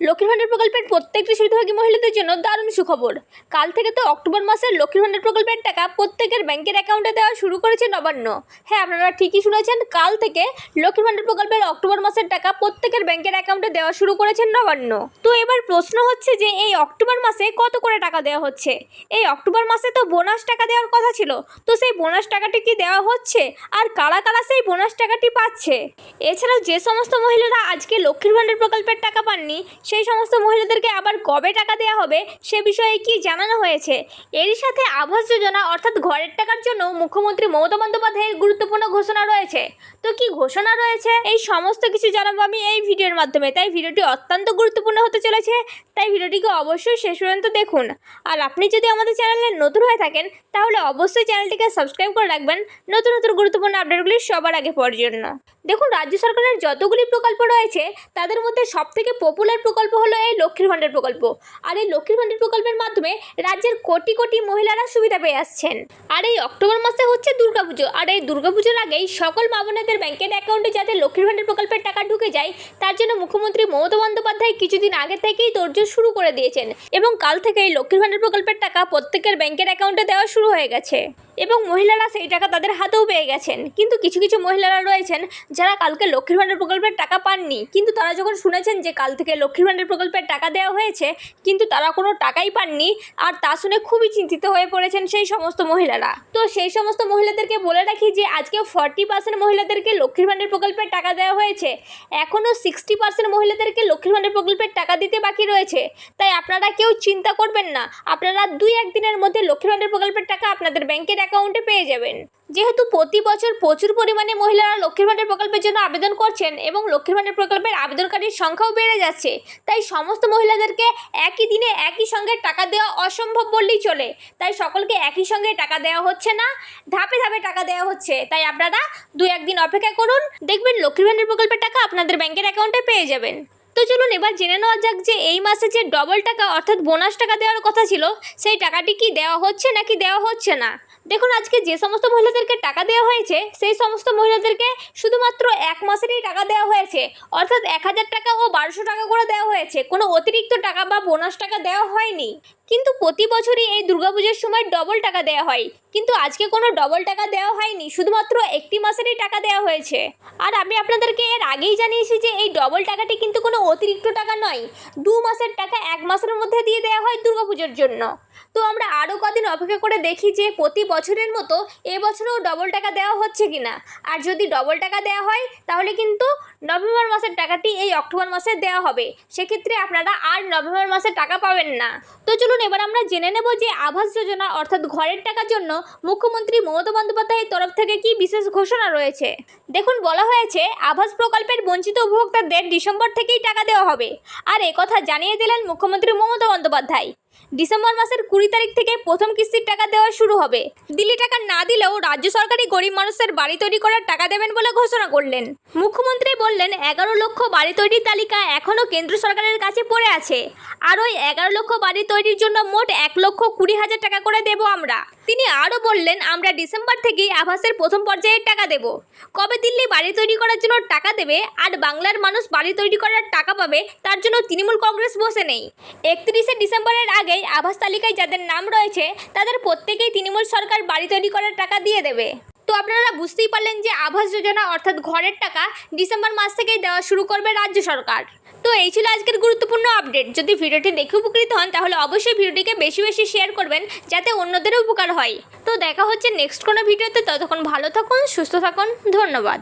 লক্ষ্মীর ভাণ্ডার প্রকল্পের প্রত্যেকটি সুবিধাভোগী মহিলাদের জন্য দারুণ সুখবর। কাল থেকে তো অক্টোবর মাসের লক্ষ্মীর ভাণ্ডার প্রকল্পের টাকা প্রত্যেকের ব্যাংকের অ্যাকাউন্টে দেওয়া শুরু করেছে নবান্ন। হ্যাঁ আপনারা ঠিকই শুনেছেন, কাল থেকে লক্ষ্মীর ভাণ্ডার প্রকল্পের অক্টোবর মাসের টাকা প্রত্যেকের ব্যাংকের অ্যাকাউন্টে দেওয়া শুরু করেছেন নবান্ন। তো এবার প্রশ্ন হচ্ছে যে, এই অক্টোবর মাসে কত করে টাকা দেওয়া হচ্ছে? এই অক্টোবর মাসে তো বোনাস টাকা দেওয়ার কথা ছিল। তো সেই বোনাস টাকাটি কি দেওয়া হচ্ছে? আর কারা কারা সেই বোনাস টাকাটি পাচ্ছে? এছাড়াও যে সমস্ত মহিলারা আজকে লক্ষ্মীর ভাণ্ডার প্রকল্পের টাকা পাননি সেই সমস্ত মহিলাদেরকে আবার কবে টাকা দেওয়া হবে সে বিষয়ে কি জানানো হয়েছে? এরই সাথে আবাস যোজনা অর্থাৎ ঘরের টাকার জন্য মুখ্যমন্ত্রী মমতা বন্দ্যোপাধ্যায়ের গুরুত্বপূর্ণ ঘোষণা রয়েছে। তো কি ঘোষণা রয়েছে? এই সমস্ত কিছু জানাব আমি এই ভিডিওর মাধ্যমে। তাই ভিডিওটি অত্যন্ত গুরুত্বপূর্ণ হতে চলেছে, তাই ভিডিওটিকে অবশ্যই শেষ পর্যন্ত দেখুন। আর আপনি যদি আমাদের চ্যানেলে নতুন হয়ে থাকেন, তাহলে অবশ্যই চ্যানেলটিকে সাবস্ক্রাইব করে রাখবেন নতুন নতুন গুরুত্বপূর্ণ আপডেটগুলি সবার আগে পাওয়ার জন্য। দেখুন, রাজ্য সরকারের যতগুলি প্রকল্প রয়েছে, তাদের মধ্যে সবথেকে পপুলার প্রকল্প হলো এই লক্ষ্মীর ভাণ্ডার প্রকল্প। আর এই লক্ষ্মীর ভাণ্ডার প্রকল্পের মাধ্যমে রাজ্যের কোটি কোটি মহিলারা সুবিধা পেয়ে আসছেন। আর এই অক্টোবর মাসে হচ্ছে দুর্গাপুজো। আর এই দুর্গাপুজোর আগেই সকল মা বোনেদের ব্যাংকের অ্যাকাউন্টে যাতে লক্ষ্মীর ভাণ্ডার প্রকল্পের টাকা ঢুকে যায় তার জন্য মুখ্যমন্ত্রী মমতা বন্দ্যোপাধ্যায় কিছুদিন আগে থেকেই তোড়জোড় শুরু করে দিয়েছেন এবং কাল থেকে এই লক্ষ্মীর ভাণ্ডার প্রকল্পের টাকা প্রত্যেকের ব্যাংকের অ্যাকাউন্টে দেওয়া শুরু হয়ে গেছে। এবং মহিলারা সেই টাকা তাদের হাতেও পেয়ে গেছেন। কিন্তু কিছু কিছু মহিলারা রয়েছেন যারা কালকে লক্ষ্মীর ভাণ্ডার প্রকল্পের টাকা পাননি। কিন্তু তারা যখন শুনেছেন যে কাল থেকে লক্ষ্মীর ভাণ্ডার প্রকল্পের টাকা দেওয়া হয়েছে, কিন্তু তারা কোনো টাকাই পাননি আর তা শুনে খুবই চিন্তিত হয়ে পড়েছেন সেই সমস্ত মহিলারা। তো সেই সমস্ত মহিলাদেরকে বলে রাখি যে, আজকে ফর্টি পার্সেন্ট মহিলাদেরকে লক্ষ্মীর ভাণ্ডার প্রকল্পের টাকা দেওয়া হয়েছে। এখনও সিক্সটি পার্সেন্ট মহিলাদেরকে লক্ষ্মীর ভাণ্ডার প্রকল্পের টাকা দিতে বাকি রয়েছে। তাই আপনারা কেউ চিন্তা করবেন না। আপনারা দুই একদিনের মধ্যে লক্ষ্মীর ভাণ্ডার প্রকল্পের টাকা আপনাদের ব্যাংকের অ্যাকাউন্টে পেয়ে যাবেন। যেহেতু প্রতি বছর প্রচুর পরিমাণে মহিলারা লক্ষ্মীর ভাণ্ডার প্রকল্পের জন্য আবেদন করছেন এবং লক্ষ্মীর ভাণ্ডার প্রকল্পের আবেদনকারীর সংখ্যাও বেড়ে যাচ্ছে, তাই সমস্ত মহিলাদেরকে একই দিনে একই সঙ্গে টাকা দেওয়া অসম্ভব বললেই চলে। তাই সকলকে একই সঙ্গে টাকা দেওয়া হচ্ছে না, ধাপে ধাপে টাকা দেওয়া হচ্ছে। তাই আপনারা দু একদিন অপেক্ষা করুন, দেখবেন লক্ষ্মীর ভাণ্ডার প্রকল্পের টাকা আপনাদের ব্যাংকের অ্যাকাউন্টে পেয়ে যাবেন। তো চলুন এবার জেনে নেওয়া যাক যে এই মাসে যে ডবল টাকা, অর্থাৎ বোনাস টাকা দেওয়ার কথা ছিল, সেই টাকাটি কি দেওয়া হচ্ছে নাকি দেওয়া হচ্ছে না। দেখুন, আজকে যে সমস্ত মহিলাদেরকে টাকা দেওয়া হয়েছে, সেই সমস্ত মহিলাদেরকে শুধুমাত্র এক মাসেরই টাকা দেওয়া হয়েছে। অর্থাৎ এক হাজার টাকা ও বারোশো টাকা করে দেওয়া হয়েছে। কোনো অতিরিক্ত টাকা বা বোনাস টাকা দেওয়া হয়নি। কিন্তু প্রতি বছরই এই দুর্গাপুজোর সময় ডবল টাকা দেওয়া হয়। কিন্তু আজকে কোনো ডবল টাকা দেওয়া হয়নি, শুধুমাত্র একটি মাসেরই টাকা দেওয়া হয়েছে। আর আমি আপনাদেরকে এর আগেই জানিয়েছি যে এই ডবল টাকাটি কিন্তু কোনো অতিরিক্ত টাকা নয়, দু মাসের টাকা এক মাসের মধ্যে দিয়ে দেওয়া হয় দুর্গাপুজোর জন্য। তো আমরা আরও কদিন অপেক্ষা করে দেখি যে প্রতি বছরের মতো এবছরেও ডবল টাকা দেওয়া হচ্ছে কি না আর যদি ডবল টাকা দেওয়া হয়, তাহলে কিন্তু নভেম্বর মাসের টাকাটি এই অক্টোবর মাসে দেওয়া হবে। সেক্ষেত্রে আপনারা আর নভেম্বর মাসে টাকা পাবেন না। তো চলুন এবার আমরা জেনে নেব যে আবাস যোজনা অর্থাৎ ঘরের টাকার জন্য মুখ্যমন্ত্রী মমতা বন্দ্যোপাধ্যায়ের তরফ থেকে কি বিশেষ ঘোষণা রয়েছে? দেখুন, বলা হয়েছে, আবাস প্রকল্পের বঞ্চিত উপভোক্তাদের ডিসেম্বর থেকেই টাকা দেওয়া হবে। আর একথা জানিয়ে দিলেন মুখ্যমন্ত্রী মমতা বন্দ্যোপাধ্যায়। ডিসেম্বর মাসের কুড়ি তারিখ থেকে প্রথম কিস্তির টাকা দেওয়া শুরু হবে। দিল্লি টাকা না দিলেও রাজ্য সরকারই গরিব মানুষের বাড়ি তৈরি করার টাকা দেবেন বলে ঘোষণা করলেন। মুখ্যমন্ত্রী বললেন, এগারো লক্ষ বাড়ি তৈরির তালিকা এখনও কেন্দ্র সরকারের কাছে পড়ে আছে। আর ওই এগারো লক্ষ বাড়ি তৈরির জন্য মোট এক লক্ষ কুড়ি হাজার টাকা করে দেব আমরা। তিনি আরও বললেন, আমরা ডিসেম্বর থেকেই আভাসের প্রথম পর্যায়ের টাকা দেব। কবে দিল্লি বাড়ি তৈরি করার জন্য টাকা দেবে আর বাংলার মানুষ বাড়ি তৈরি করার টাকা পাবে, তার জন্য তৃণমূল কংগ্রেস বসে নেই। একত্রিশে ডিসেম্বরের আগেই আভাস তালিকায় যাদের নাম রয়েছে, তাদের প্রত্যেকেই তৃণমূল সরকার বাড়ি তৈরি করার টাকা দিয়ে দেবে। তো আপনারা বুঝতেই পারলেন যে আবাস যোজনা অর্থাৎ ঘরের টাকা ডিসেম্বর মাস থেকেই দেওয়া শুরু করবে রাজ্য সরকার। তো এই ছিল আজকের গুরুত্বপূর্ণ আপডেট। যদি ভিডিওটি দেখে উপকৃত হন, তাহলে অবশ্যই ভিডিওটিকে বেশি বেশি শেয়ার করবেন যাতে অন্যদেরও উপকার হয়। তো দেখা হচ্ছে নেক্সট কোনো ভিডিওতে। ততক্ষণ ভালো থাকুন, সুস্থ থাকুন। ধন্যবাদ।